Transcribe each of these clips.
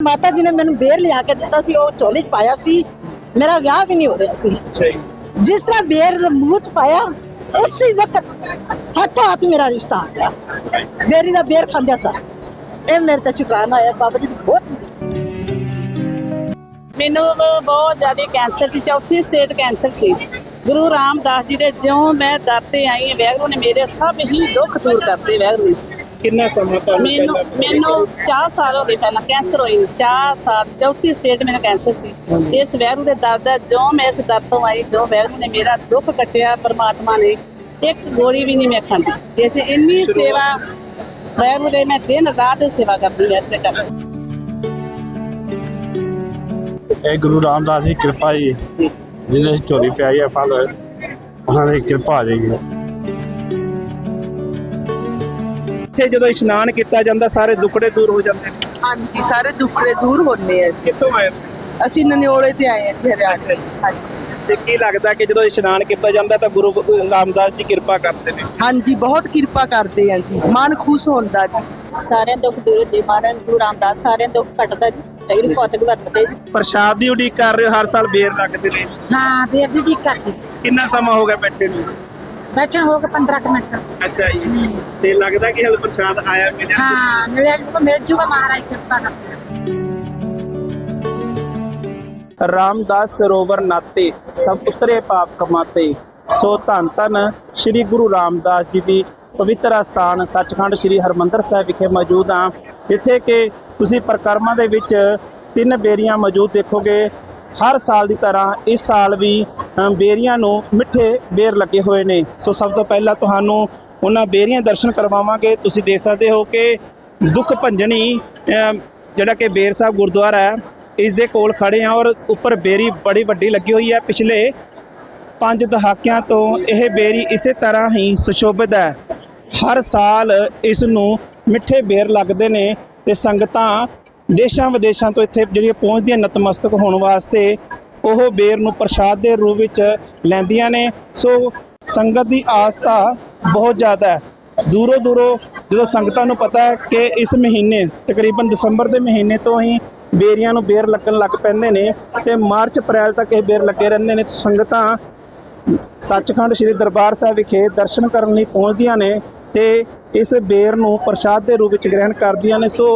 ਮਾਤਾ ਜੀ ਨੇ ਮੈਨੂੰ ਬੇਰ ਲਿਆ ਕੇ ਦਿੱਤਾ ਸੀ ਉਹ ਝੋਲੀ 'ਚ ਪਾਇਆ ਸੀ ਮੇਰਾ ਵਿਆਹ ਵੀ ਨਹੀਂ ਹੋ ਰਿਹਾ ਸੀ। ਅੱਛਾ ਜੀ। ਜਿਸ ਤਰ੍ਹਾਂ ਬੇਰ ਦੇ ਮੂੰਹ 'ਚ ਪਾਇਆ ਉਸੇ ਵਕਤ ਹੱਥੋਂ ਹੱਥ ਮੇਰਾ ਰਿਸ਼ਤਾ ਆ ਗਿਆ। ਬੇਰੀ ਦਾ ਬੇਰ ਖਾਂਦਿਆ ਸਾ ਇਹ ਮੇਰੇ ਤੇ ਸ਼ੁਕਰਾਨਾ ਹੈ ਬਾਬਾ ਜੀ ਦੀ ਬਹੁਤ ਮੈਨੂੰ ਬਹੁਤ ਜ਼ਿਆਦਾ ਕੈਂਸਰ ਸੀ ਚੌਥੀ ਸਟੇਜ ਕੈਂਸਰ ਸੀ। ਗੁਰੂ ਰਾਮਦਾਸ ਜੀ ਦੇ ਜਿਉਂ ਮੈਂ ਦਰ ਤੇ ਆਈ ਹਾਂ ਵੈਗਰੂ ਨੇ ਮੇਰੇ ਸਭ ਹੀ ਦੁੱਖ ਦੂਰ ਕਰਤੇ ਵੈਗਰੂ ਨੇ। ਕਿੰਨਾ ਸਮਾਂ ਤੁਹਾਨੂੰ ਮੈਨੂੰ ਪਹਿਲਾਂ- ਮੈਨੂੰ 4 ਸਾਲ ਹੋ ਗਏ ਪਹਿਲਾਂ ਕੈਂਸਰ ਹੋਈ 4 ਸਾਲ ਚੌਥੀ ਸਟੇਜ ਮੇਰਾ ਕੈਂਸਰ ਸੀ। ਇਸ ਵੈਗਰੂ ਦੇ ਦਰ ਦਾ ਜਿਉਂ ਮੈਂ ਇਸ ਦਰ ਤੋਂ ਆਈ ਜੋ ਵੈਗਰੂ ਨੇ ਮੇਰਾ ਦੁੱਖ ਕੱਟਿਆ ਪਰਮਾਤਮਾ ਨੇ ਇੱਕ ਗੋਲੀ ਵੀ ਨਹੀਂ ਮੈਂ ਖਾਂਦੀ। ਇਹ 'ਚ ਇੰਨੀ ਸੇਵਾ ਵੈਗਰੂ ਦੇ ਮੈਂ ਦਿਨ ਰਾਤ ਸੇਵਾ ਕਰਦੀ ਹਾਂ ਤੇ ਕਰ ਇਹ ਗੁਰੂ ਰਾਮਦਾਸ ਦੀ ਕਿਰਪਾ ਜੀ ਜਿਹਦੇ ਝੋਲੀ ਪਿਆਈ ਹੈ ਫਲ ਉਹਨਾਂ ਦੀ ਕਿਰਪਾ ਆ ਇੱਥੇ ਜਦੋਂ ਇਸ਼ਨਾਨ ਕੀਤਾ ਜਾਂਦਾ ਸਾਰੇ ਦੁੱਖੜੇ ਦੂਰ ਹੋ ਜਾਂਦੇ ਨੇ। ਹਾਂਜੀ ਸਾਰੇ ਦੁੱਖੜੇ ਦੂਰ ਹੁੰਦੇ ਆ ਜੀ। ਕਿੱਥੋਂ ਆਏ ਅਸੀਂ ਨਨਿਓਲੇ ਤੇ ਆਏ ਇੱਥੇ ਹਰਿਆਣਾ ਹਾਂਜੀ। ਤੇ ਕੀ ਲੱਗਦਾ ਕਿ ਜਦੋਂ ਇਸ਼ਨਾਨ ਕੀਤਾ ਜਾਂਦਾ ਤਾਂ ਗੁਰੂ ਰਾਮਦਾਸ ਜੀ ਕਿਰਪਾ ਕਰਦੇ ਨੇ? ਹਾਂਜੀ ਬਹੁਤ ਕਿਰਪਾ ਕਰਦੇ ਆ ਜੀ। ਮਨ ਖੁਸ਼ ਹੁੰਦਾ ਜੀ। ਸਾਰਿਆਂ ਦੁੱਖ ਦੂਰ ਹੁੰਦੇ ਮਹਾਰਾਜ ਗੁਰੂ ਰਾਮਦਾਸ ਸਾਰਿਆਂ ਦੁੱਖ ਕੱਟਦਾ ਜੀ। ਲੇਕਿਨ ਭੌਤਿਕ ਵਰਤਦੇ ਜੀ। ਪ੍ਰਸ਼ਾਦ ਦੀ ਉਡੀਕ ਕਰ ਰਹੇ ਹੋ ਹਰ ਸਾਲ ਬੇਰ ਲੱਗਦੇ ਨੇ? ਹਾਂ ਵੀਰ ਜੀ ਜੀ ਕਰਦੀ। ਕਿੰਨਾ ਸਮਾਂ ਹੋ ਗਿਆ ਬੈਠੇ ਨੂੰ? ਬੈਠਣ ਹੋ ਕੇ 15 ਕੁ ਮਿੰਟ। ਅੱਛਾ ਜੀ। ਤੇ ਲੱਗਦਾ ਕਿ ਹਲ ਪ੍ਰਸ਼ਾਦ ਆਇਆ ਮਿਲਿਆ ਹਾਂ ਮਿਲਿਆ ਜੀ ਮਿਲ ਜੂਗਾ ਮਹਾਰਾਜ ਕਿਰਪਾ ਨਾਲ। ਰਾਮਦਾਸ ਸਰੋਵਰ ਨਾਤੇ ਸਭ ਉਤਰੇ ਪਾਪ ਕਮਾਤੇ। ਸੋ ਧੰਨ ਧੰਨ ਸ੍ਰੀ ਗੁਰੂ ਰਾਮਦਾਸ ਜੀ ਦੀ ਪਵਿੱਤਰ ਅਸਥਾਨ ਸੱਚਖੰਡ ਸ੍ਰੀ ਹਰਮੰਦਰ ਸਾਹਿਬ ਵਿਖੇ ਮੌਜੂਦ ਹਾਂ। ਜਿੱਥੇ ਕਿ ਤੁਸੀਂ ਪ੍ਰਕਰਮਾਂ ਦੇ ਵਿੱਚ ਤਿੰਨ ਬੇਰੀਆਂ ਮੌਜੂਦ ਦੇਖੋਗੇ। ਹਰ ਸਾਲ ਦੀ ਤਰ੍ਹਾਂ ਇਸ ਸਾਲ ਵੀ ਬੇਰੀਆਂ ਨੂੰ ਮਿੱਠੇ ਬੇਰ ਲੱਗੇ ਹੋਏ ਨੇ। ਸੋ ਸਭ ਤੋਂ ਪਹਿਲਾਂ ਤੁਹਾਨੂੰ ਉਹਨਾਂ ਬੇਰੀਆਂ ਦਰਸ਼ਨ ਕਰਵਾਵਾਂਗੇ। ਤੁਸੀਂ ਦੇਖ ਸਕਦੇ ਹੋ ਕਿ ਦੁੱਖ ਭੰਜਣੀ ਜਿਹੜਾ ਕਿ ਬੇਰ ਸਾਹਿਬ ਗੁਰਦੁਆਰਾ ਹੈ, ਇਸ ਦੇ ਕੋਲ ਖੜੇ ਹਾਂ ਔਰ ਉੱਪਰ ਬੇਰੀ ਬੜੀ ਵੱਡੀ ਲੱਗੀ ਹੋਈ ਹੈ। ਪਿਛਲੇ ਪੰਜ ਦਹਾਕਿਆਂ ਤੋਂ ਇਹ ਬੇਰੀ ਇਸੇ ਤਰ੍ਹਾਂ ਹੀ ਸੁਸ਼ੋਭਿਤ ਹੈ। ਹਰ ਸਾਲ ਇਸ ਨੂੰ ਮਿੱਠੇ ਬੇਰ ਲੱਗਦੇ ਨੇ ਤੇ ਸੰਗਤਾਂ ਦੇਸ਼ਾਂ ਵਿਦੇਸ਼ਾਂ ਤੋਂ ਇੱਥੇ ਜਿਹੜੀਆਂ ਪਹੁੰਚਦੀਆਂ ਨਤਮਸਤਕ ਹੋਣ ਵਾਸਤੇ ਉਹ ਬੇਰ ਨੂੰ ਪ੍ਰਸ਼ਾਦ ਦੇ ਰੂਪ ਵਿੱਚ ਲੈਂਦੀਆਂ ਨੇ। ਸੋ ਸੰਗਤ ਦੀ ਆਸਥਾ ਬਹੁਤ ਜ਼ਿਆਦਾ ਹੈ। ਦੂਰੋਂ ਦੂਰੋਂ ਜਦੋਂ ਸੰਗਤਾਂ ਨੂੰ ਪਤਾ ਹੈ ਕਿ ਇਸ ਮਹੀਨੇ, ਤਕਰੀਬਨ ਦਸੰਬਰ ਦੇ ਮਹੀਨੇ ਤੋਂ ਹੀ ਬੇਰੀਆਂ ਨੂੰ ਬੇਰ ਲੱਗਣ ਲੱਗ ਪੈਂਦੇ ਨੇ ਤੇ ਮਾਰਚ, ਅਪ੍ਰੈਲ ਤੱਕ ਇਹ ਬੇਰ ਲੱਗੇ ਰਹਿੰਦੇ ਨੇ। ਸੰਗਤਾਂ ਸੱਚਖੰਡ ਸ੍ਰੀ ਦਰਬਾਰ ਸਾਹਿਬ ਵਿਖੇ ਦਰਸ਼ਨ ਕਰਨ ਲਈ ਪਹੁੰਚਦੀਆਂ ਨੇ ਤੇ ਇਸ ਬੇਰ ਨੂੰ ਪ੍ਰਸ਼ਾਦ ਦੇ ਰੂਪ ਵਿੱਚ ਗ੍ਰਹਿਣ ਕਰਦੀਆਂ ਨੇ ਸੋ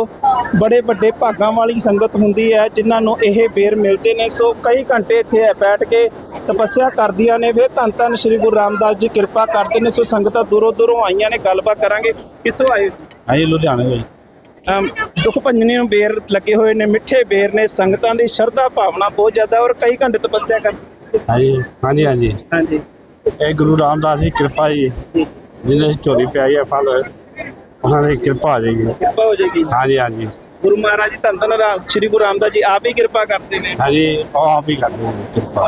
ਬੜੇ ਵੱਡੇ ਭਾਗਾਂ ਵਾਲੀ ਸੰਗਤ ਹੁੰਦੀ ਹੈ ਜਿਨ੍ਹਾਂ ਨੂੰ ਇਹ ਬੇਰ ਮਿਲਦੇ ਨੇ। ਸੋ ਕਈ ਘੰਟੇ ਇੱਥੇ ਬੈਠ ਕੇ ਤਪੱਸਿਆ ਕਰਦੀਆਂ ਨੇ। ਫਿਰ ਧੰਨ ਧੰਨ ਸ੍ਰੀ ਗੁਰੂ ਰਾਮਦਾਸ ਜੀ ਕਿਰਪਾ ਕਰਦੇ ਨੇ। ਸੋ ਸੰਗਤਾਂ ਦੂਰੋਂ ਦੂਰੋਂ ਆਈਆਂ ਨੇ ਗੱਲਬਾਤ ਕਰਾਂਗੇ। ਕਿੱਥੋਂ ਆਏ? ਅਸੀਂ ਲੁਧਿਆਣੇ ਤੋਂ ਜੀ। ਅਮ ਦੁੱਖ ਭੰਜਨੀ ਨੂੰ ਬੇਰ ਲੱਗੇ ਹੋਏ ਨੇ ਮਿੱਠੇ ਬੇਰ ਨੇ। ਸੰਗਤਾਂ ਦੀ ਸ਼ਰਧਾ ਭਾਵਨਾ ਬਹੁਤ ਜ਼ਿਆਦਾ ਔਰ ਕਈ ਘੰਟੇ ਤਪੱਸਿਆ ਕਰ ਹਾਂਜੀ ਹਾਂਜੀ ਹਾਂਜੀ। ਹਾਂਜੀ। ਇਹ ਗੁਰੂ ਰਾਮਦਾਸ ਦੀ ਕਿਰਪਾ ਜੀ। ਜਿਹਦੇ ਝੋਲੀ ਪਿਆਈ ਹੈ ਫਲ ਉਹਨਾਂ ਦੀ ਕਿਰਪਾ ਆ ਜਾਏਗੀ। ਕਿਰਪਾ ਹੋ ਜਾਏਗੀ। ਹਾਂਜੀ ਹਾਂਜੀ। ਗੁਰੂ ਮਹਾਰਾਜ ਜੀ ਧੰਨ ਧੰਨ ਰਾਮ ਸ੍ਰੀ ਗੁਰੂ ਰਾਮਦਾਸ ਜੀ ਆਪ ਹੀ ਕਿਰਪਾ ਕਰਦੇ ਨੇ। ਹਾਂਜੀ ਉਹ ਆਪ ਹੀ ਕਰਦੇ ਨੇ ਕਿਰਪਾ।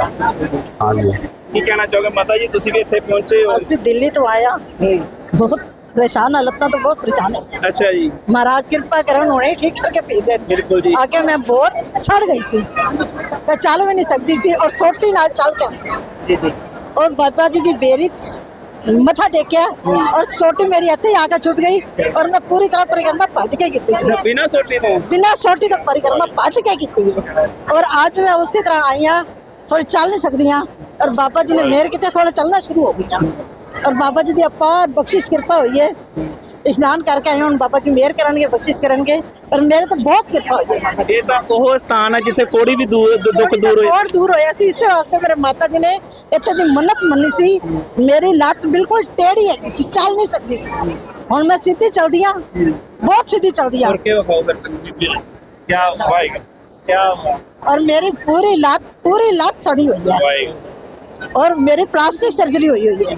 ਹਾਂਜੀ। ਕੀ ਕਹਿਣਾ ਚਾਹੋਗੇ? ਮਾਤਾ ਜੀ ਤੁਸੀਂ ਵੀ ਇੱਥੇ ਪਹੁੰਚੇ ਹੋ। ਅਸੀਂ ਦਿੱਲੀ ਤੋਂ ਆਇਆ ਹੂੰ। ਬਹੁਤ ਪਰੇਸ਼ਾਨ ਹਾਲਤਾਂ ਤੋਂ ਬਹੁਤ ਪਰੇਸ਼ਾਨ ਹੈ। ਅੱਛਾ ਜੀ। ਮਹਾਰਾਜ ਕਿਰਪਾ ਕਰਨ ਹੁਣੇ ਹੀ ਠੀਕ ਕਰਕੇ ਭੇਜ ਦੇਣ। ਬਿਲਕੁਲ ਜੀ। ਆਗੇ ਮੈਂ ਬਹੁਤ ਸੜ ਗਈ ਸੀ। ਤੇ ਚੱਲ ਵੀ ਨਹੀਂ ਸਕਦੀ ਸੀ ਔਰ ਸੋਟੀ ਨਾਲ ਚੱਲ ਕੇ ਜੀ ਜੀ। ਔਰ ਬਾਬਾ ਜੀ ਦੀ ਬੇਰੀ ਮੱਥਾ ਟੇਕਿਆ ਔਰ ਸੋਟੀ ਮੇਰੀ ਇੱਥੇ ਆ ਕੇ ਛੁੱਟ ਗਈ ਔਰ ਮੈਂ ਪੂਰੀ ਤਰ੍ਹਾਂ ਪਰਿਕਰਮਾ ਭੱਜ ਕੇ ਕੀਤੀ ਸੀ। ਬਿਨਾਂ ਸੋਚੀ ਤੋਂ? ਬਿਨਾਂ ਸੋਟੀ ਤੋਂ ਪਰਿਕਰਮਾ ਭੱਜ ਕੇ ਕੀਤੀ ਹੈ ਔਰ ਅੱਜ ਮੈਂ ਉਸੇ ਤਰ੍ਹਾਂ ਆਈ ਹਾਂ ਥੋੜੀ ਚੱਲ ਨਹੀਂ ਸਕਦੀ ਹਾਂ ਔਰ ਬਾਬਾ ਜੀ ਨੇ ਮਿਹਰ ਕੀਤੀ ਥੋੜਾ ਚੱਲਣਾ ਸ਼ੁਰੂ ਹੋ ਗਈਆਂ। ਔਰ ਬਾਬਾ ਜੀ ਦੀ ਅਪਾਰ ਬਖਸ਼ਿਸ਼ ਕਿਰਪਾ ਹੋਈ ਹੈ ਇਸ਼ਨਾਨ ਕਰਕੇ ਆਏ ਹਾਂ, ਹੁਣ ਬਾਬਾ ਜੀ ਮਿਹਰ ਕਰਨਗੇ ਬਖਸ਼ਿਸ਼ ਕਰਨਗੇ ਔਰ ਮੇਰੇ ਤਾਂ ਬਹੁਤ ਕਿਰਪਾ ਹੋਈ ਹੈ ਬਾਬਾ ਜੀ ਇਹ ਤਾਂ ਉਹ ਸਥਾਨ ਹੈ ਜਿੱਥੇ ਕੋੜੀ ਵੀ ਦੂਰ ਦੁ- ਦੁੱਖ ਦੂਰ ਹੋਏ ਬਹੁਤ ਦੂਰ ਹੋਇਆ ਸੀ ਇਸੇ ਵਾਸਤੇ ਮੇਰੇ ਮਾਤਾ ਜੀ ਨੇ ਇੱਥੇ ਦੀ ਮੰਨਤ ਮੰਨੀ ਸੀ ਮੇਰੀ ਲੱਤ ਬਿਲਕੁਲ ਟੇੜੀ ਹੈਗੀ ਸੀ ਚੱਲ ਨਹੀਂ ਸਕਦੀ ਸੀ ਹੁਣ ਮੈਂ ਸਿੱਧੀ ਚਲਦੀ ਹਾਂ ਬਹੁਤ ਸਿੱਧੀ ਚਲਦੀ ਹਾਂ ਕਰਕੇ ਵਿਖਾਓ ਕਰ ਸਕਦੇ ਕੀ ਵਾਹਿਗੁਰੂ ਕੀ और मेरी पूरी लात पूरी लात सड़ी हुई है ਵਾਹਿਗੁਰੂ और मेरी प्लास्टिक सर्जरी हुई हुई है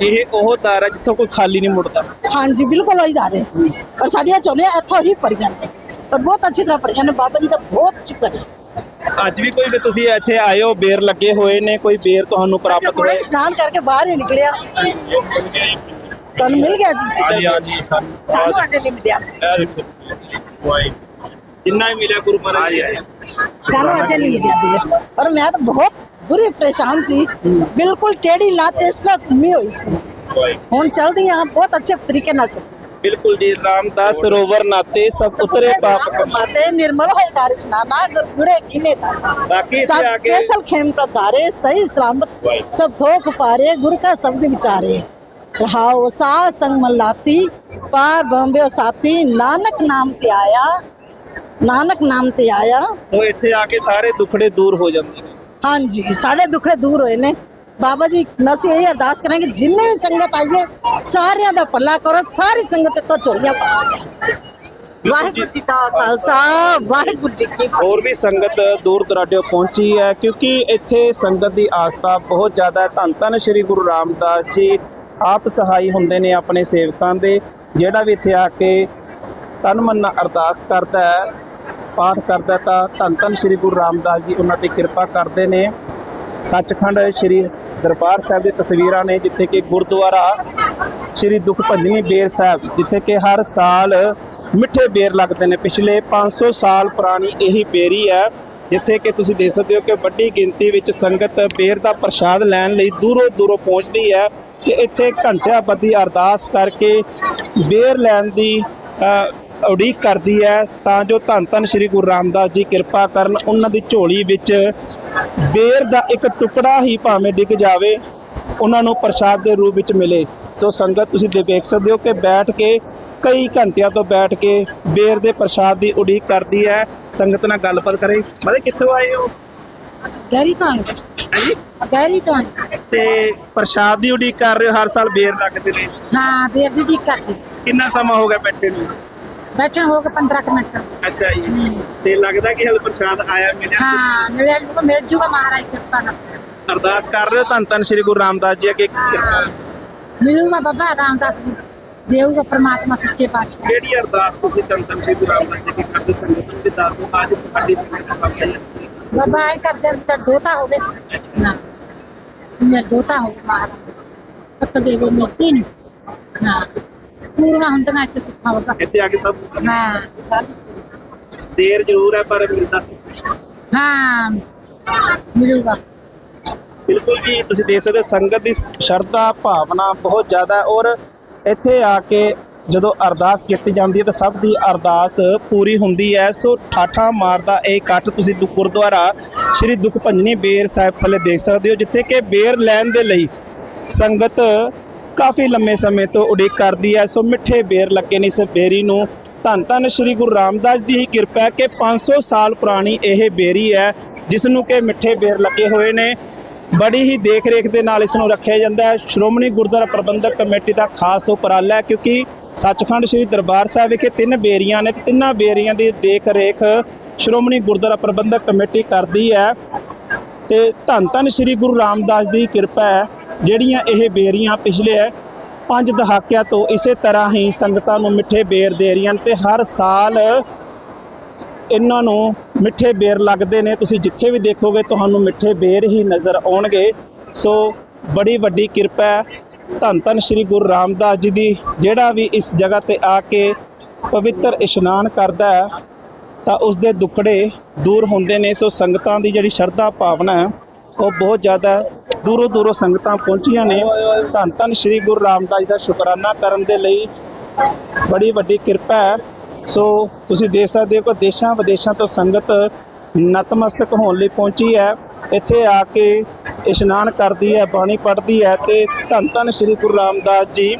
ਇਹ ਉਹ ਦਰ ਹੈ ਜਿੱਥੋਂ ਕੋਈ ਖਾਲੀ ਨਹੀਂ ਮੁੜਦਾ। ਹਾਂਜੀ ਬਿਲਕੁਲ ਉਹੀ ਦਾਰੇ ਔਰ ਸਾਡੀਆਂ ਝੋਲੀਆਂ ਇੱਥੋਂ ਹੀ ਭਰੀਆਂ ਨੇ। ਔਰ ਬਹੁਤ ਅੱਛੀ ਤਰ੍ਹਾਂ ਭਰੀਆਂ ਨੇ। ਬਾਬਾ ਜੀ ਦਾ ਬਹੁਤ ਸ਼ੁਕਰ ਹੈ। ਅੱਜ ਵੀ ਕੋਈ ਵੀ ਤੁਸੀਂ ਇੱਥੇ ਆਏ ਹੋ ਬੇਰ ਲੱਗੇ ਹੋਏ ਨੇ ਕੋਈ ਬੇਰ ਤੁਹਾਨੂੰ ਪ੍ਰਾਪਤ ਹੋਏ ਇਸ਼ਨਾਨ ਕਰਕੇ ਬਾਹਰ ਹੀ ਨਿਕਲਿਆ। ਤੁਹਾਨੂੰ ਮਿਲ ਗਿਆ ਜੀ? ਹਾਂਜੀ ਹਾਂਜੀ ਸਾਨੂੰ ਸਾਨੂੰ ਅਜੇ ਨਹੀਂ ਮਿਲਿਆ। ਜਿੰਨਾ ਵੀ ਮਿਲਿਆ ਗੁਰੂ ਮਹਾਰਾਜ ਜੀ ਸਾਨੂੰ ਅਜੇ ਨਹੀਂ ਮਿਲਿਆ ਬੇਰ ਔਰ ਮੈਂ ਤਾਂ ਬਹੁਤ ਬੁਰੀ ਪਰੇਸ਼ਾਨ ਸੀ ਬਿਲਕੁਲ ਟੇੜੀ ਲੱਤ ਇਸ ਤਰ੍ਹਾਂ ਘੁੰਮੀ ਹੋਈ ਸੀ ਹੁਣ ਚਲਦੀ ਹਾਂ ਬਹੁਤ ਅੱਛੇ ਤਰੀਕੇ ਨਾਲ ਚੱਲਦੀ ਬਿਲਕੁਲ ਜੀ ਰਾਮਦਾਸ ਸਰੋਵਰ ਨਾਤੇ ਸਭ ਉਤਰੇ ਪਾਪ ਮਾਤੇ ਨਿਰਮਲ ਹੋਏ ਕਾਰ ਇਸ਼ਨਾਨਾ ਗੁਰੇ ਕੀਨੇ ਤਾਨਾ ਬਾਕੀ सब ਇੱਥੇ ਆ ਕੇ केसल खेम का धारे सही सलामत सब धोख पारे गुरु का शब्द विचारे रहाओ सा संग मल्लाती पार बॉम्बे साथी नानक नाम ते आया ਨਾਨਕ ਨਾਮ ਤੇ ਆਇਆ ਸੋ ਇੱਥੇ ਆ ਕੇ ਸਾਰੇ ਦੁੱਖੜੇ ਦੂਰ ਹੋ ਜਾਂਦੇ ਨੇ ਹਾਂਜੀ, ਸਾਡੇ ਦੁੱਖੜੇ ਦੂਰ ਹੋਏ ਨੇ। ਬਾਬਾ ਜੀ, ਅਸੀਂ ਇਹ ਅਰਦਾਸ ਕਰਾਂਗੇ, ਜਿੰਨੇ ਵੀ ਸੰਗਤ ਆਈਏ ਸਾਰਿਆਂ ਦਾ ਭਲਾ ਕਰੋ, ਸਾਰੀ ਸੰਗਤ ਤੋਂ ਝੋਲੀਆਂ ਭਰੋ ਵਾਹਿਗੁਰੂ ਜੀ ਕਾ ਖਾਲਸਾ, ਵਾਹਿਗੁਰੂ ਜੀ ਕੀ ਫਤਿਹ। ਹੋਰ ਵੀ ਸੰਗਤ ਦੂਰ ਦਰਾਡਿਓ ਪਹੁੰਚੀ ਹੈ, ਕਿਉਂਕਿ ਇੱਥੇ ਸੰਗਤ ਦੀ ਆਸਥਾ ਬਹੁਤ ਜ਼ਿਆਦਾ ਹੈ। ਧੰਨ ਧੰਨ ਸ੍ਰੀ ਗੁਰੂ ਰਾਮਦਾਸ ਜੀ, ਆਪ ਸਹਾਈ ਹੁੰਦੇ ਨੇ ਆਪਣੇ ਸੇਵਕਾਂ ਦੇ, ਜਿਹੜਾ ਵੀ ਇੱਥੇ ਆ ਕੇ ਤਨ ਮਨ ਅਰਦਾਸ ਕਰਦਾ ਹੈ। ਪਾਠ ਕਰਦਾ ਤਾਂ ਧੰਨ ਧੰਨ ਸ੍ਰੀ ਗੁਰੂ ਰਾਮਦਾਸ ਜੀ ਉਹਨਾਂ ਤੇ ਕਿਰਪਾ ਕਰਦੇ ਨੇ। ਸੱਚਖੰਡ ਸ੍ਰੀ ਦਰਬਾਰ ਸਾਹਿਬ ਦੀ ਤਸਵੀਰਾਂ ਨੇ ਜਿੱਥੇ ਕਿ ਗੁਰਦੁਆਰਾ ਸ੍ਰੀ ਦੁਖ ਭੰਜਨੀ ਬੇਰ ਸਾਹਿਬ, ਜਿੱਥੇ ਕਿ ਹਰ ਸਾਲ ਮਿੱਠੇ ਬੇਰ ਲੱਗਦੇ ਨੇ। ਪਿਛਲੇ 500 ਸਾਲ ਪੁਰਾਣੀ ਇਹੀ ਬੇਰੀ ਹੈ, ਜਿੱਥੇ ਕਿ ਤੁਸੀਂ ਦੇਖ ਸਕਦੇ ਹੋ ਕਿ ਵੱਡੀ ਗਿਣਤੀ ਵਿੱਚ ਸੰਗਤ ਬੇਰ ਦਾ ਪ੍ਰਸ਼ਾਦ ਲੈਣ ਲਈ ਦੂਰੋਂ ਦੂਰੋਂ ਪਹੁੰਚਦੀ ਹੈ ਕਿ ਇੱਥੇ ਘੰਟਿਆਂ ਬੱਧੀ ਅਰਦਾਸ ਕਰਕੇ ਬੇਰ ਲੈਣ ਦੀ ਉਡੀਕ ਕਰਦੀ ਹੈ ਤਾਂ ਜੋ ਧੰਨ ਧੰਨ ਸ੍ਰੀ ਗੁਰੂ ਰਾਮਦਾਸ ਜੀ ਕਿਰਪਾ ਕਰਨ ਉਹਨਾਂ ਦੀ ਝੋਲੀ ਵਿੱਚ ਬੇਰ ਦਾ ਇੱਕ ਟੁਕੜਾ ਹੀ ਭਾਵੇਂ ਡਿੱਗ ਜਾਵੇ ਉਹਨਾਂ ਨੂੰ ਪ੍ਰਸ਼ਾਦ ਦੇ ਰੂਪ ਵਿੱਚ ਮਿਲੇ। ਸੋ ਸੰਗਤ ਤੁਸੀਂ ਦੇਖ ਸਕਦੇ ਹੋ ਕਿ ਬੈਠ ਕੇ ਕਈ ਘੰਟਿਆਂ ਤੋਂ ਬੈਠ ਕੇ ਬੇਰ ਦੇ ਪ੍ਰਸ਼ਾਦ ਦੀ ਉਡੀਕ ਕਰਦੀ ਹੈ। ਸੰਗਤ ਨਾਲ ਗੱਲਬਾਤ ਕਰੇ। ਮਾਰੇ ਕਿੱਥੋਂ ਆਏ ਹੋ? ਗੈਰੀ ਕਾਂ ਗੈਰੀ ਕਾਂ ਤੇ ਪ੍ਰਸ਼ਾਦ ਦੀ ਉਡੀਕ ਕਰ ਰਹੇ ਹੋ ਹਰ ਸਾਲ ਬੇਰ ਲੱਗਦੇ ਨੇ। ਹਾਂ ਬੇਰ ਦੀ ਉਡੀਕ ਕਰਦੇ। ਕਿੰਨਾ ਸਮਾਂ ਹੋ ਗਿਆ ਬੈਠੇ ਨੂੰ? ਬੈਠਣ ਹੋ ਕੇ 15 ਕੁ ਮਿੰਟ। ਅੱਛਾ ਜੀ। ਤੇ ਲੱਗਦਾ ਕਿ ਹਲ ਪ੍ਰਸ਼ਾਦ ਆਇਆ ਮਿਲਿਆ ਹਾਂ ਮਿਲਿਆ ਜੀ ਕੋ ਮਿਲ ਜੂਗਾ ਮਹਾਰਾਜ ਕਿਰਪਾ ਨਾਲ। ਅਰਦਾਸ ਕਰ ਰਹੇ ਹੋ ਧੰਨ ਸ੍ਰੀ ਗੁਰੂ ਰਾਮਦਾਸ ਜੀ ਅੱਗੇ ਕਿਰਪਾ। ਮਿਲੂਗਾ ਬਾਬਾ ਰਾਮਦਾਸ ਜੀ। ਦੇਊਗਾ ਪ੍ਰਮਾਤਮਾ ਸੱਚੇ ਪਾਤਸ਼ਾਹ। ਕਿਹੜੀ ਅਰਦਾਸ ਤੁਸੀਂ ਧੰਨ ਧੰਨ ਸ੍ਰੀ ਗੁਰੂ ਰਾਮਦਾਸ ਜੀ ਦੀ ਕਰਦੇ ਸੰਗਤ ਨੂੰ ਵੀ ਦੱਸ ਅੱਜ ਤੁਹਾਡੀ ਸੰਗਤ ਵਾਕਿਆ ਬਾਬਾ ਐ ਕਰਦੇ ਵਿਚਾਰ ਦੋਤਾ ਹੋਵੇ। ਨਾ ਮੇਰ ਦੋਤਾ ਹੋਵੇ ਮਹਾਰਾਜ। ਪਤ ਦੇਵੇ ਮੇਰੀ ਤੀਨ ਨਾ ਪੂਰੀਆਂ ਹੁੰਦੀਆਂ ਇੱਥੇ ਸੁੱਖਾਂ ਬਾਬਾ ਇੱਥੇ ਆ ਕੇ ਸਭ ਹਾਂ ਸਰ ਦੇਰ ਜ਼ਰੂਰ ਹੈ ਪਰ ਮਿਲਦਾ। ਹਾਂ ਮਿਲੂਗਾ। ਬਿਲਕੁਲ ਜੀ ਤੁਸੀਂ ਦੇਖ ਸਕਦੇ ਸੰਗਤ ਦੀ ਸ਼ਰਧਾ ਭਾਵਨਾ ਬਹੁਤ ਜ਼ਿਆਦਾ ਔਰ ਇੱਥੇ ਆ ਕੇ ਜਦੋਂ ਅਰਦਾਸ ਕੀਤੀ ਜਾਂਦੀ ਹੈ ਤਾਂ ਸਭ ਦੀ ਅਰਦਾਸ ਪੂਰੀ ਹੁੰਦੀ ਹੈ। ਸੋ ਠਾਠਾ ਮਾਰਦਾ ਇਹ ਇਕੱਠ ਤੁਸੀਂ ਗੁਰਦੁਆਰਾ ਸ੍ਰੀ ਦੁਖ ਭੰਜਨੀ ਬੇਰ ਸਾਹਿਬ ਥੱਲੇ ਦੇਖ ਸਕਦੇ ਹੋ ਜਿੱਥੇ ਕਿ ਬੇਰ ਲੈਣ ਦੇ ਲਈ ਸੰਗਤ ਕਾਫੀ ਲੰਮੇ ਸਮੇਂ ਤੋਂ ਉਡੀਕ ਕਰਦੀ ਹੈ। ਸੋ ਮਿੱਠੇ ਬੇਰ ਲੱਗੇ ਨੇ ਇਸ ਬੇਰੀ ਨੂੰ। ਧੰਨ ਧੰਨ ਸ੍ਰੀ ਗੁਰੂ ਰਾਮਦਾਸ ਦੀ ਹੀ ਕਿਰਪਾ ਹੈ ਕਿ 500 ਸਾਲ ਪੁਰਾਣੀ ਇਹ ਬੇਰੀ ਹੈ, ਜਿਸ ਨੂੰ ਕਿ ਮਿੱਠੇ ਬੇਰ ਲੱਗੇ ਹੋਏ ਨੇ। ਬੜੀ ਹੀ ਦੇਖ ਰੇਖ ਦੇ ਨਾਲ ਇਸ ਨੂੰ ਰੱਖਿਆ ਜਾਂਦਾ ਹੈ। ਸ਼੍ਰੋਮਣੀ ਗੁਰਦੁਆਰਾ ਪ੍ਰਬੰਧਕ ਕਮੇਟੀ ਦਾ ਖਾਸ ਉਪਰਾਲਾ ਹੈ, ਕਿਉਂਕਿ ਸੱਚਖੰਡ ਸ੍ਰੀ ਦਰਬਾਰ ਸਾਹਿਬ ਵਿਖੇ ਤਿੰਨ ਬੇਰੀਆਂ ਨੇ ਤੇ ਤਿੰਨਾਂ ਬੇਰੀਆਂ ਦੀ ਦੇਖ ਰੇਖ ਸ਼੍ਰੋਮਣੀ ਗੁਰਦੁਆਰਾ ਪ੍ਰਬੰਧਕ ਕਮੇਟੀ ਕਰਦੀ ਹੈ। ਤੇ ਧੰਨ ਧੰਨ ਸ੍ਰੀ ਗੁਰੂ ਰਾਮਦਾਸ ਦੀ ਕਿਰਪਾ ਹੈ। ਜਿਹੜੀਆਂ ਇਹ ਬੇਰੀਆਂ ਪਿਛਲੇ ਪੰਜ ਦਹਾਕਿਆਂ ਤੋਂ ਇਸੇ ਤਰ੍ਹਾਂ ਹੀ ਸੰਗਤਾਂ ਨੂੰ ਮਿੱਠੇ ਬੇਰ ਦੇ ਰਹੀਆਂ ਨੇ ਤੇ ਹਰ ਸਾਲ ਇਹਨਾਂ ਨੂੰ ਮਿੱਠੇ ਬੇਰ ਲੱਗਦੇ ਨੇ। ਤੁਸੀਂ ਜਿੱਥੇ ਵੀ ਦੇਖੋਗੇ ਤੁਹਾਨੂੰ ਮਿੱਠੇ ਬੇਰ ਹੀ ਨਜ਼ਰ ਆਉਣਗੇ। ਸੋ ਬੜੀ ਵੱਡੀ ਕਿਰਪਾ ਹੈ। ਧੰਨ ਧੰਨ ਸ੍ਰੀ ਗੁਰੂ ਰਾਮਦਾਸ ਜੀ ਦੀ। ਜਿਹੜਾ ਵੀ ਇਸ ਜਗ੍ਹਾ ਤੇ ਆ ਕੇ ਪਵਿੱਤਰ ਇਸ਼ਨਾਨ ਕਰਦਾ ਹੈ, ਤਾਂ ਉਸ ਦੇ ਦੁੱਖੜੇ ਦੂਰ ਹੁੰਦੇ ਨੇ। ਸੋ ਸੰਗਤਾਂ ਦੀ ਜਿਹੜੀ ਸ਼ਰਧਾ ਭਾਵਨਾ ਹੈ, ਉਹ ਬਹੁਤ ਜ਼ਿਆਦਾ ਦੂਰੋਂ ਦੂਰੋਂ ਸੰਗਤਾਂ ਪਹੁੰਚੀਆਂ ਨੇ। ਧੰਨ ਧੰਨ ਸ੍ਰੀ ਗੁਰੂ ਰਾਮਦਾਸ ਦਾ ਸ਼ੁਕਰਾਨਾ ਕਰਨ ਦੇ ਲਈ ਬੜੀ ਵੱਡੀ ਕਿਰਪਾ ਹੈ। ਸੋ ਤੁਸੀਂ ਦੇਖ ਸਕਦੇ ਹੋ ਕਿ ਦੇਸ਼ਾਂ ਵਿਦੇਸ਼ਾਂ ਤੋਂ ਸੰਗਤ ਨਤਮਸਤਕ ਹੋਣ ਲਈ ਪਹੁੰਚੀ ਹੈ। ਇੱਥੇ ਆ ਕੇ ਇਸ਼ਨਾਨ ਕਰਦੀ ਹੈ, ਬਾਣੀ ਪੜ੍ਹਦੀ ਹੈ ਤੇ ਧੰਨ ਧੰਨ ਸ੍ਰੀ ਗੁਰੂ ਰਾਮਦਾਸ ਜੀ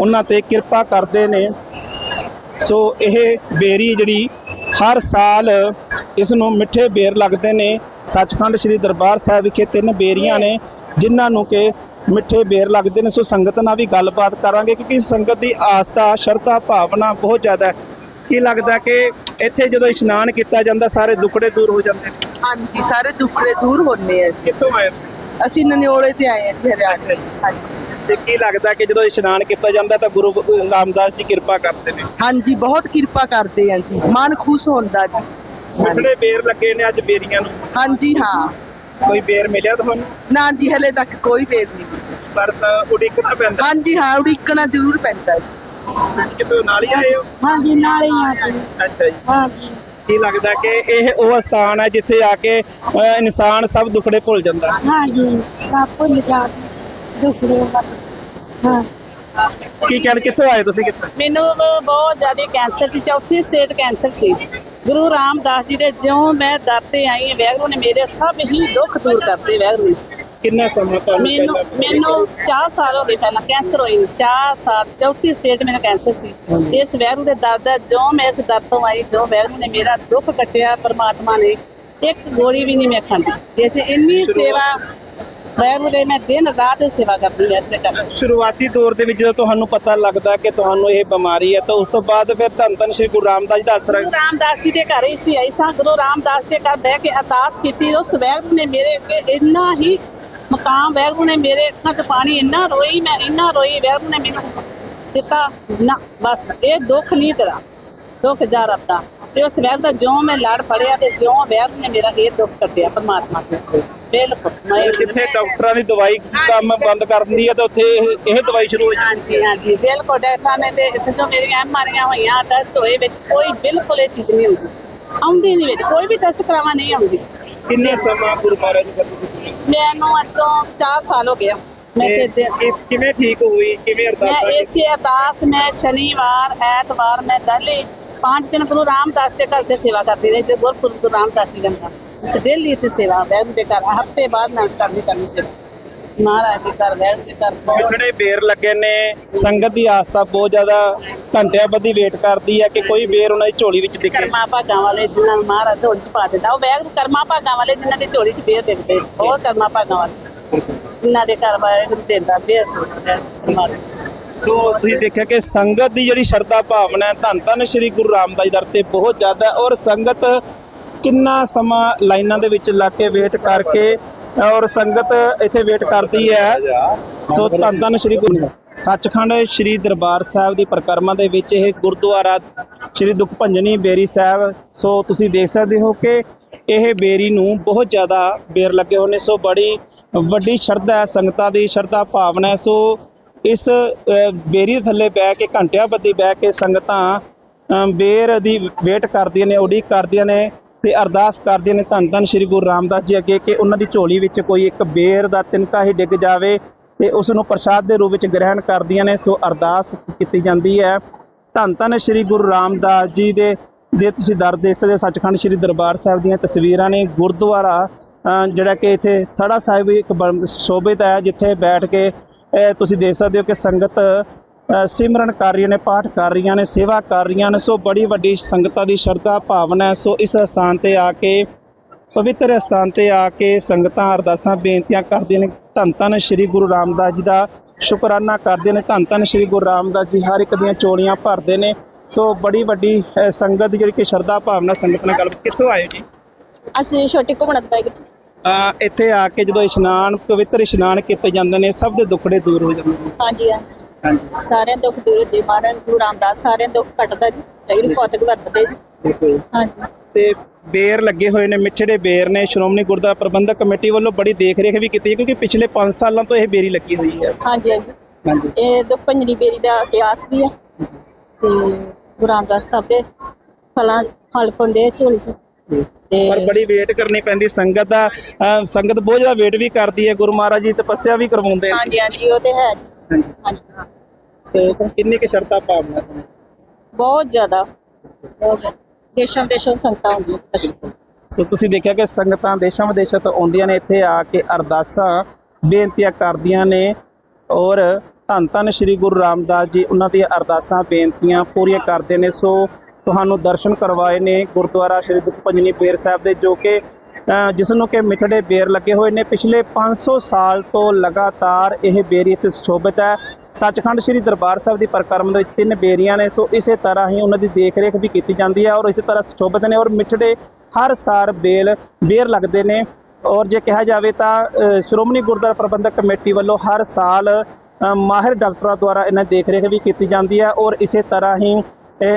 ਉਹਨਾਂ ਤੇ ਕਿਰਪਾ ਕਰਦੇ ਨੇ। ਸੋ ਇਹ ਬੇਰੀ ਜਿਹੜੀ ਹਰ ਸਾਲ ਇਸ ਨੂੰ ਮਿੱਠੇ ਬੇਰ ਲੱਗਦੇ ਨੇ। ਸੱਚਖੰਡ ਸ੍ਰੀ ਦਰਬਾਰ ਸਾਹਿਬ ਵਿਖੇ ਤਿੰਨ ਬੇਰੀਆਂ ਨੇ। ਜਿਨ੍ਹਾਂ ਨੂੰ ਕਿ ਮਿੱਠੇ ਬੇਰ ਲੱਗਦੇ ਨੇ। ਸੋ ਸੰਗਤ ਨਾਲ ਵੀ ਗੱਲਬਾਤ ਕਰਾਂਗੇ ਕਿਉਂਕਿ ਸੰਗਤ ਦੀ ਆਸਥਾ ਸ਼ਰਧਾ ਭਾਵਨਾ ਬਹੁਤ ਜ਼ਿਆਦਾ ਹੈ। ਕੀ ਲੱਗਦਾ ਕਿ ਇੱਥੇ ਜਦੋਂ ਇਸ਼ਨਾਨ ਕੀਤਾ ਜਾਂਦਾ ਸਾਰੇ ਦੁੱਖੜੇ ਦੂਰ ਹੋ ਜਾਂਦੇ ਨੇ? ਹਾਂਜੀ ਸਾਰੇ ਦੁੱਖੜੇ ਦੂਰ ਹੁੰਦੇ ਆ ਜੀ। ਕਿੱਥੋਂ ਆਏ ਅਸੀਂ ਨਨਿਓਲੇ ਤੇ ਆਏ ਆ ਜੀ ਹਰਿਆਣਾ ਹਾਂਜੀ। ਤੇ ਕੀ ਲੱਗਦਾ ਕਿ ਜਦੋਂ ਇਸ਼ਨਾਨ ਕੀਤਾ ਜਾਂਦਾ ਤਾਂ ਗੁਰੂ ਰਾਮਦਾਸ ਜੀ ਕਿਰਪਾ ਕਰਦੇ ਨੇ? ਹਾਂਜੀ ਬਹੁਤ ਕਿਰਪਾ ਕਰਦੇ ਆ ਜੀ। ਮਨ ਖੁਸ਼ ਹੁੰਦਾ ਜੀ। ਮਿੱਠੜੇ ਬੇਰ ਲੱਗੇ ਨੇ ਅੱਜ ਬੇਰੀਆਂ ਨੂੰ। ਹਾਂਜੀ ਹਾਂ। ਕੋਈ ਬੇਰ ਮਿਲਿਆ ਤੁਹਾਨੂੰ? ਨਾ ਜੀ ਹਲੇ ਤੱਕ ਕੋਈ ਫੇਰ ਨਹੀਂ ਪਰ ਸ- ਉਡੀਕਣਾ ਪੈਂਦਾ। ਹਾਂਜੀ ਹਾਂ ਉਡੀਕਣਾ ਜ਼ਰੂਰ ਪੈਂਦਾ ਜੀ। ਤੁਸੀਂ ਕਿਤੇ ਨਾਲ ਹੀ ਆਏ ਹੋ? ਹਾਂਜੀ ਨਾਲ ਹੀ ਆ ਜੀ। ਅੱਛਾ ਜੀ। ਹਾਂਜੀ ਕੀ ਲੱਗਦਾ ਕਿ ਇਹ ਉਹ ਸਥਾਨ ਹੈ ਜਿੱਥੇ ਆ ਕੇ ਅ, ਇਨਸਾਨ ਸਭ ਦੁੱਖੜੇ ਭੁੱਲ ਜਾਂਦਾ? ਹਾਂਜੀ ਸਭ ਭੁੱਲ ਜਾ ਜੀ ਦੁੱਖ ਦੇ ਬਾਤ ਹਾਂ। ਕੀ ਕਹਿਣ ਕਿੱਥੋਂ ਆਏ ਤੁਸੀਂ ਕਿੱਥੋਂ? ਮੈਨੂੰ ਬਹੁਤ ਜ਼ਿਆਦਾ ਕੈਂਸਰ ਸੀ ਚੌਥੀ ਸਟੇਜ ਕੈਂਸਰ ਸੀ। ਗੁਰੂ ਰਾਮਦਾਸ ਜੀ ਦੇ ਜਿਉਂ ਮੈਂ ਦਰ ਤੇ ਆਈ ਵੈਗਰੂ ਨੇ ਮੇਰੇ ਸਭ ਹੀ ਦੁੱਖ ਦੂਰ ਕਰਤੇ ਵੈਗਰੂ ਕਿੰਨਾ ਸਮਾਂ ਤੁਹਾਨੂੰ ਮੈਨੂੰ ਮੈਨੂੰ 4 ਸਾਲ ਹੋ ਗਏ ਪਹਿਲਾਂ ਕੈਂਸਰ ਹੋਈ ਨੂੰ। 4 ਸਾਲ ਚੌਥੀ ਸਟੇਜ ਮੈਨੂੰ ਕੈਂਸਰ ਸੀ। ਇਸ ਵੈਰੂ ਦੇ ਦਰ ਦਾ ਜੋ ਮੈਂ ਇਸ ਦਰ ਤੋਂ ਆਈ ਜੋ ਵੈਰੂ ਨੇ ਮੇਰਾ ਦੁੱਖ ਕੱਟਿਆ ਪਰਮਾਤਮਾ ਨੇ ਇੱਕ ਗੋਲੀ ਵੀ ਨਹੀਂ ਮੈਂ ਖਾਂਦੀ। 'ਚ ਇੰਨੀ ਸੇਵਾ ਵੈਰੂ ਦੇ ਮੈਂ ਦਿਨ ਰਾਤ ਇਹ ਸੇਵਾ ਕਰਦੀ ਹਾਂ ਤੇ ਕਰ ਸ਼ੁਰੂਆਤੀ ਦੌਰ ਦੇ ਵਿੱਚ ਜਦੋਂ ਤੁਹਾਨੂੰ ਪਤਾ ਲੱਗਦਾ ਕਿ ਤੁਹਾਨੂੰ ਇਹ ਬਿਮਾਰੀ ਹੈ ਤਾਂ ਉਸ ਤੋਂ ਬਾਅਦ ਫਿਰ ਧੰਨ ਧੰਨ ਸ਼੍ਰੀ ਗੁਰੂ ਰਾਮਦਾਸ ਜੀ ਦਾ ਆਸਰਾ ਗੁਰੂ ਰਾਮਦਾਸ ਜੀ ਦੇ ਘਰ ਹੀ ਸੀ ਐਸਾ ਗੁਰੂ ਰਾਮਦਾਸ ਦੇ ਘਰ ਬਹਿ ਕੇ ਅਰਦਾਸ ਕੀਤੀ। ਉਸ ਵੈਗਰੂ ਨੇ ਮੇਰੇ ਅੱਗੇ ਇੰਨਾ ਹੀ ਮਕਾਮ ਵੈਗਰੂ ਨੇ ਮੇਰੇ ਅੱਖਾਂ 'ਚ ਪਾਣੀ ਇੰਨਾ ਰੋਈ ਮੈਂ ਇੰਨਾ ਰੋਈ ਵੈਗਰੂ ਨੇ ਮੈਨੂੰ ਦਿੱਤਾ ਨਾ ਬਸ ਇਹ ਦੁੱਖ ਨਹੀਂ ਤੇਰਾ ਦੁੱਖ ਜਾ ਰੱਬਦਾ ਤੇ ਉਸ ਵੈਗਰੂ ਦਾ ਜਿਉਂ ਮੈਂ ਲੜ ਫੜਿਆ ਤੇ ਜਿਉਂ ਵੈਗਰੂ ਨੇ ਮੇਰਾ ਇਹ ਦੁੱਖ ਕੱਟਿਆ ਪਰਮਾਤਮਾ ਤੋਂ ਬਿਲਕੁਲ। ਮੈਂ ਜਿੱਥੇ ਡਾਕਟਰਾਂ ਦੀ ਦਵਾਈ ਕੰਮ ਬੰਦ ਕਰ ਦਿੰਦੀ ਹੈ ਤਾਂ ਉੱਥੇ ਇਹ ਇਹ ਦਵਾਈ ਸ਼ੁਰੂ ਹੋ ਜਾਂਦੀ ਹਾਂਜੀ ਹਾਂਜੀ ਬਿਲਕੁਲ। ਡਾਕਟਰਾਂ ਨੇ ਤੇ ਸਮਝੋ ਮੇਰੀਆਂ ਮਾਰੀਆਂ ਹੋਈਆਂ ਟੈਸਟ ਹੋਏ ਵਿੱਚ ਕੋਈ ਬਿਲਕੁਲ ਇਹ ਚੀਜ਼ ਨਹੀਂ ਹੁੰਦੀ। ਆਉਂਦੀ ਨਹੀਂ ਵਿੱਚ ਕੋਈ ਵੀ ਟੈਸਟ ਕਰਾਵਾ ਨਹੀਂ ਆਉਂਦੀ। ਕਿੰਨੇ ਸਮਾਂ ਗੁਰੂ ਮਹਾਰਾਜ ਜੀ ਕਰਦੇ ਤੁਸੀਂ ਮੈਨੂੰ ਅੱਜੋਂ 4 ਸਾਲ ਹੋ ਗਿਆ ਮੈਂ ਤੇ ਤੇ ਇਹ ਕਿਵੇਂ ਠੀਕ ਹੋਈ? ਕਿਵੇਂ ਮੈਂ ਅਰਦਾਸ ਇਸੇ ਅਰਦਾਸ ਮੈਂ ਸ਼ਨੀਵਾਰ ਐਤਵਾਰ ਮੈਂ ਡਾਲੇ ਪੰਜ ਦਿਨ ਗੁਰੂ ਰਾਮਦਾਸ ਦੇ ਘਰ ਤੇ ਸੇਵਾ ਕਰਦੀ ਰਹੀ ਤੇ ਗੁਰਪੁਰਬ ਗੁਰੂ ਰਾਮਦਾਸ ਜੀ ਦਾ ਇਸ ਡੇਲੀ ਤੇ ਸੇਵਾ ਵੈਦ ਦੇ ਘਰ ਹਫ਼ਤੇ ਬਾਅਦ ਮੈਂ ਕਰਨੀ ਕਰਨੀ ਸੇਵਾ। ਮਹਾਰਾਜ ਦੇ ਘਰ ਵੈਦ ਦੇ ਘਰ ਬਹੁਤ ਜਿਹੜੇ ਬੇਰ ਲੱਗੇ ਨੇ? ਸੰਗਤ ਦੀ ਆਸਥਾ ਬਹੁਤ ਜ਼ਿਆਦਾ ਘੰਟਿਆਂ ਬੱਧੀ ਵੇਟ ਕਰਦੀ ਹੈ ਕਿ ਕੋਈ ਬੇਰ ਉਹਨਾਂ ਦੀ ਝੋਲੀ ਵਿੱਚ ਦਿਖੇ ਕਰਮਾ ਭਾਗਾਂ ਵਾਲੇ ਜਿਨ੍ਹਾਂ ਨੂੰ ਮਹਾਰਾਜ ਝੋਲੀ ਚ ਪਾ ਦਿੰਦਾ ਉਹ ਵੈਗਰੂ ਕਰਮਾ ਭਾਗਾਂ ਵਾਲੇ ਜਿਨ੍ਹਾਂ ਦੀ ਝੋਲੀ ਚ ਬੇਰ ਦਿਖਦੇ ਬਹੁਤ ਕਰਮਾ ਭਾਗਾਂ ਵਾਲੇ। ਜਿਨ੍ਹਾਂ ਦੇ ਘਰ ਵਾਲੇ ਦਿੰਦਾ ਬੇਰ ਸੁਣਦਾ ਪਰਮਾਤਮਾ ਸੋ ਤੁਸੀਂ ਦੇਖਿਆ ਕਿ ਸੰਗਤ ਦੀ ਜਿਹੜੀ ਸ਼ਰਧਾ ਭਾਵਨਾ ਹੈ ਧੰਨ ਧੰਨ ਸ਼੍ਰੀ ਗੁਰੂ ਰਾਮਦਾਸ ਜੀ ਦਰ ਤੇ ਬਹੁਤ ਜ਼ਿਆਦਾ ਹੈ ਔਰ ਸੰਗਤ ਕਿੰਨਾ ਸਮਾਂ ਲਾਈਨਾਂ ਦੇ ਵਿੱਚ ਲੱਗ ਕੇ ਵੇਟ ਕਰਕੇ ਔਰ ਸੰਗਤ ਇੱਥੇ ਵੇਟ ਕਰਦੀ ਹੈ? ਸੋ ਧੰਨ ਧੰਨ ਸ਼੍ਰੀ ਗੁਰੂ ਸੱਚਖੰਡ ਸ਼੍ਰੀ ਦਰਬਾਰ ਸਾਹਿਬ ਦੀ ਪਰਿਕਰਮਾ ਦੇ ਵਿੱਚ ਇਹ ਗੁਰਦੁਆਰਾ ਸ਼੍ਰੀ ਦੁਖ ਭੰਜਨੀ ਬੇਰੀ ਸਾਹਿਬ, ਸੋ ਤੁਸੀਂ ਦੇਖ ਸਕਦੇ ਹੋ ਕਿ ਇਹ ਬੇਰੀ ਨੂੰ ਬਹੁਤ ਜ਼ਿਆਦਾ ਬੇਰ ਲੱਗੇ ਹੋਏ ਨੇ, ਸੋ ਬੜੀ ਵੱਡੀ ਸ਼ਰਧਾ ਹੈ, ਸੰਗਤਾਂ ਦੀ ਸ਼ਰਧਾ ਭਾਵਨਾ ਹੈ। ਸੋ ਇਸ ਬੇਰੀ ਥੱਲੇ ਬਹਿ ਕੇ, ਘੰਟਿਆਂ ਬੱਧੀ ਬਹਿ ਕੇ ਸੰਗਤਾਂ ਬੇਰ ਦੀ ਵੇਟ ਕਰਦੀਆਂ ਨੇ, ਉਡੀਕ ਕਰਦੀਆਂ ਨੇ। ਤੇ ਅਰਦਾਸ ਕਰਦੀਆਂ ਨੇ ਧੰਨ ਧੰਨ ਸ਼੍ਰੀ ਗੁਰੂ ਰਾਮਦਾਸ ਜੀ ਅੱਗੇ ਕਿ ਉਹਨਾਂ ਦੀ ਝੋਲੀ ਵਿੱਚ ਕੋਈ ਇੱਕ ਬੇਰ ਦਾ ਤਿਨਕਾ ਹੀ ਡਿੱਗ ਜਾਵੇ ਤੇ ਉਸ ਨੂੰ ਪ੍ਰਸ਼ਾਦ ਦੇ ਰੂਪ ਵਿੱਚ ਗ੍ਰਹਿਣ ਕਰਦੀਆਂ ਨੇ ਸੋ ਅਰਦਾਸ ਕੀਤੀ ਜਾਂਦੀ ਹੈ। ਧੰਨ ਧੰਨ ਸ਼੍ਰੀ ਗੁਰੂ ਰਾਮਦਾਸ ਜੀ ਦੇ ਦੇ ਤੁਸੀਂ ਦਰ ਦੇਖ ਸਕਦੇ ਹੋ, ਸੱਚਖੰਡ ਸ਼੍ਰੀ ਦਰਬਾਰ ਸਾਹਿਬ ਦੀਆਂ ਤਸਵੀਰਾਂ ਨੇ। ਗੁਰਦੁਆਰਾ ਜਿਹੜਾ ਕਿ ਇੱਥੇ ਥੜਾ ਸਾਹਿਬ ਇੱਕ ਬਣ- ਸ਼ੋਭਿਤ ਹੈ ਜਿੱਥੇ ਬੈਠ ਕੇ ਤੁਸੀਂ ਦੇਖ ਸਕਦੇ ਹੋ ਕਿ ਸੰਗਤ ਸਿਮਰਨ ਕਰ ਰਹੀਆਂ ਨੇ ਪਾਠ ਕਰ ਰਹੀਆਂ ਨੇ ਸੇਵਾ ਕਰ ਰਹੀਆਂ ਨੇ। ਸੋ ਬੜੀ ਵੱਡੀ ਸੰਗਤਾਂ ਦੀ ਸ਼ਰਧਾ ਭਾਵਨਾ ਹੈ। ਸੋ ਇਸ ਸਥਾਨ ਤੇ ਆ ਕੇ ਪਵਿੱਤਰ ਸਥਾਨ ਤੇ ਆ ਕੇ ਸੰਗਤਾਂ ਅਰਦਾਸਾਂ ਬੇਨਤੀਆਂ ਕਰਦੀਆਂ ਨੇ। ਧੰਨ ਧੰਨ ਸ਼੍ਰੀ ਗੁਰੂ ਰਾਮਦਾਸ ਜੀ ਦਾ ਸ਼ੁਕਰਾਨਾ ਕਰਦੇ ਨੇ। ਧੰਨ ਧੰਨ ਸ਼੍ਰੀ ਗੁਰੂ ਰਾਮਦਾਸ ਜੀ ਹਰ ਇੱਕ ਦੀਆਂ ਚੋਲੀਆਂ ਭਰਦੇ ਨੇ। ਸੋ ਬੜੀ ਵੱਡੀ ਸੰਗਤ ਜਿਹੜੀ ਕਿ ਸ਼ਰਧਾ ਭਾਵਨਾ ਸੰਗਤ ਨਾਲ ਗੱਲ ਕਿੱਥੋਂ ਆਏ ਜੀ? ਅਸੀਂ ਛੋਟੀ ਘੁੰਮਣ ਬਾਈਕ ਵਿੱਚ ਅ, ਇੱਥੇ ਆ ਕੇ ਜਦੋਂ ਇਸ਼ਨਾਨ ਪਵਿੱਤਰ ਇਸ਼ਨਾਨ ਕੀਤੇ ਜਾਂਦੇ ਨੇ ਸਭ ਦੇ ਦੁੱਖੜੇ ਦੂਰ ਹੋ ਜਾਂਦੇ ਨੇ। ਹਾਂਜੀ ਹਾਂਜੀ ਹਾਂਜੀ। ਸਾਰਿਆਂ ਦੁੱਖ ਦੂਰ ਹੁੰਦੇ ਮਹਾਰਾਜ ਗੁਰੂ ਰਾਮਦਾਸ ਸਾਰਿਆਂ ਦੁੱਖ ਕੱਟਦਾ ਜੀ ਵੈਗਰੂ ਪੌਤਕ ਵਰਤਦੇ ਜੀ। ਬਿਲਕੁਲ ਹਾਂਜੀ। ਤੇ ਬੇਰ ਲੱਗੇ ਹੋਏ ਨੇ ਮਿੱਠੜੇ ਬੇਰ ਨੇ ਸ਼੍ਰੋਮਣੀ ਗੁਰਦੁਆਰਾ ਪ੍ਰਬੰਧਕ ਕਮੇਟੀ ਵੱਲੋਂ ਬੜੀ ਦੇਖ ਰੇਖ ਵੀ ਕੀਤੀ ਹੈ ਕਿਉਂਕਿ ਪਿਛਲੇ 5 ਸਾਲਾਂ ਤੋਂ ਇਹ ਬੇਰੀ ਲੱਗੀ ਹੋਈ ਹੈ। ਹਾਂਜੀ ਹਾਂਜੀ। ਇਹ ਭੰਜਨੀ ਬੇਰੀ ਦਾ ਇਤਿਹਾਸ ਵੀ ਆ ਤੇ ਗੁਰੂ ਰਾਮਦਾਸ ਸਾਹਿਬ ਦੇ ਫਲਾਂ ਫਲ ਪਾਉਂਦੇ ਝੋਲੀ 'ਚ। ਪਰ ਬੜੀ ਵੇਟ ਕਰਨੀ ਪੈਂਦੀ ਸੰਗਤ ਦਾ ਸੰਗਤ ਬਹੁਤ ਜ਼ਿਆਦਾ ਵੇਟ ਵੀ ਕਰਦੀ ਹੈ ਗੁਰੂ ਮਹਾਰਾਜ ਜੀ ਤਪੱਸਿਆ ਵੀ ਕਰਵਾਉਂਦੇ ਹਾਂਜੀ ਹਾਂਜੀ ਉਹ ਤੇ ਹੈ ਜੀ। ਹਾਂਜੀ। ਹਾਂਜੀ ਸੋ ਕਿੰਨੀ ਕਿ ਸ਼ਰਤਾਂ ਭਾਵਨਾ ਸੀ? ਬਹੁਤ ਜ਼ਿਆਦਾ। ਬਹੁਤ ਜ਼ਿਆਦਾ। ਦੇਸ਼ਾਂ ਵਿਦੇਸ਼ਾਂ ਤੋਂ ਸੰਗਤਾਂ ਹੁੰਦੀਆਂ ਦਰਸ਼ਨ ਸੋ ਤੁਸੀਂ ਦੇਖਿਆ ਕਿ ਸੰਗਤਾਂ ਦੇਸ਼ਾਂ ਵਿਦੇਸ਼ਾਂ ਤੋਂ ਆਉਂਦੀਆਂ ਨੇ ਇੱਥੇ ਆ ਕੇ ਅਰਦਾਸਾਂ ਬੇਨਤੀਆਂ ਕਰਦੀਆਂ ਨੇ ਔਰ ਧੰਨ ਧੰਨ ਸ਼੍ਰੀ ਗੁਰੂ ਰਾਮਦਾਸ ਜੀ ਉਹਨਾਂ ਦੀਆਂ ਅਰਦਾਸਾਂ ਬੇਨਤੀਆਂ ਪੂਰੀਆਂ ਕਰਦੇ ਨੇ। ਸੋ ਤੁਹਾਨੂੰ ਦਰਸ਼ਨ ਕਰਵਾਏ ਨੇ ਗੁਰਦੁਆਰਾ ਸ਼੍ਰੀ ਦੁਖ ਭੰਜਨੀ ਬੇਰ ਸਾਹਿਬ ਦੇ ਜੋ ਕਿ ਜਿਸ ਨੂੰ ਕਿ ਮਿੱਠੜੇ ਬੇਰ ਲੱਗੇ ਹੋਏ ਨੇ, ਪਿਛਲੇ 500 ਸਾਲ ਤੋਂ ਲਗਾਤਾਰ ਇਹ ਬੇਰੀ ਇੱਥੇ ਸੁਸ਼ੋਭਿਤ ਹੈ। ਸੱਚਖੰਡ ਸ੍ਰੀ ਦਰਬਾਰ ਸਾਹਿਬ ਦੀ ਪਰਿਕਰਮਾ ਦੇ ਵਿੱਚ ਤਿੰਨ ਬੇਰੀਆਂ ਨੇ, ਸੋ ਇਸੇ ਤਰ੍ਹਾਂ ਹੀ ਉਹਨਾਂ ਦੀ ਦੇਖ ਰੇਖ ਵੀ ਕੀਤੀ ਜਾਂਦੀ ਹੈ ਔਰ ਇਸੇ ਤਰ੍ਹਾਂ ਸੁਸ਼ੋਭਿਤ ਨੇ ਔਰ ਮਿੱਠੜੇ ਹਰ ਸਾਲ ਬੇਲ, ਬੇਰ ਲੱਗਦੇ ਨੇ। ਔਰ ਜੇ ਕਿਹਾ ਜਾਵੇ ਤਾਂ ਸ਼੍ਰੋਮਣੀ ਗੁਰਦੁਆਰਾ ਪ੍ਰਬੰਧਕ ਕਮੇਟੀ ਵੱਲੋਂ ਹਰ ਸਾਲ ਮਾਹਿਰ ਡਾਕਟਰਾਂ ਦੁਆਰਾ ਇਹਨਾਂ ਦੀ ਦੇਖ ਰੇਖ ਵੀ ਕੀਤੀ ਜਾਂਦੀ ਹੈ ਔਰ ਇਸੇ ਤਰ੍ਹਾਂ ਹੀ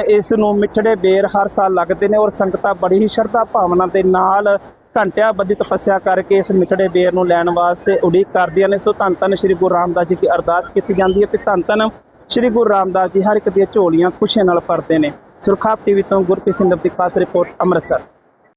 ਇਸ ਨੂੰ ਮਿੱਠੜੇ ਬੇਰ ਹਰ ਸਾਲ ਲੱਗਦੇ ਨੇ ਔਰ ਸੰਗਤਾਂ ਬੜੀ ਹੀ ਸ਼ਰਧਾ ਭਾਵਨਾ ਦੇ ਨਾਲ ਘੰਟਿਆਂ ਬੱਧੀ ਤਪੱਸਿਆ ਕਰਕੇ ਇਸ ਮਿੱਠੜੇ ਬੇਰ ਨੂੰ ਲੈਣ ਵਾਸਤੇ ਉਡੀਕ ਕਰਦੀਆਂ ਨੇ। ਸੋ ਧੰਨ ਧੰਨ ਸ੍ਰੀ ਗੁਰੂ ਰਾਮਦਾਸ ਜੀ ਦੀ ਅਰਦਾਸ ਕੀਤੀ ਜਾਂਦੀ ਹੈ ਤੇ ਧੰਨ ਧੰਨ ਸ੍ਰੀ ਗੁਰੂ ਰਾਮਦਾਸ ਜੀ ਹਰ ਇੱਕ ਦੀਆਂ ਝੋਲੀਆਂ ਖੁਸ਼ੀਆਂ ਨਾਲ ਭਰਦੇ ਨੇ। ਸੁਰਖਾਪ ਟੀਵੀ ਤੋਂ ਗੁਰਪ੍ਰੀਤ ਸਿੰਘ ਦੀ ਖਾਸ ਰਿਪੋਰਟ ਅੰਮ੍ਰਿਤਸਰ।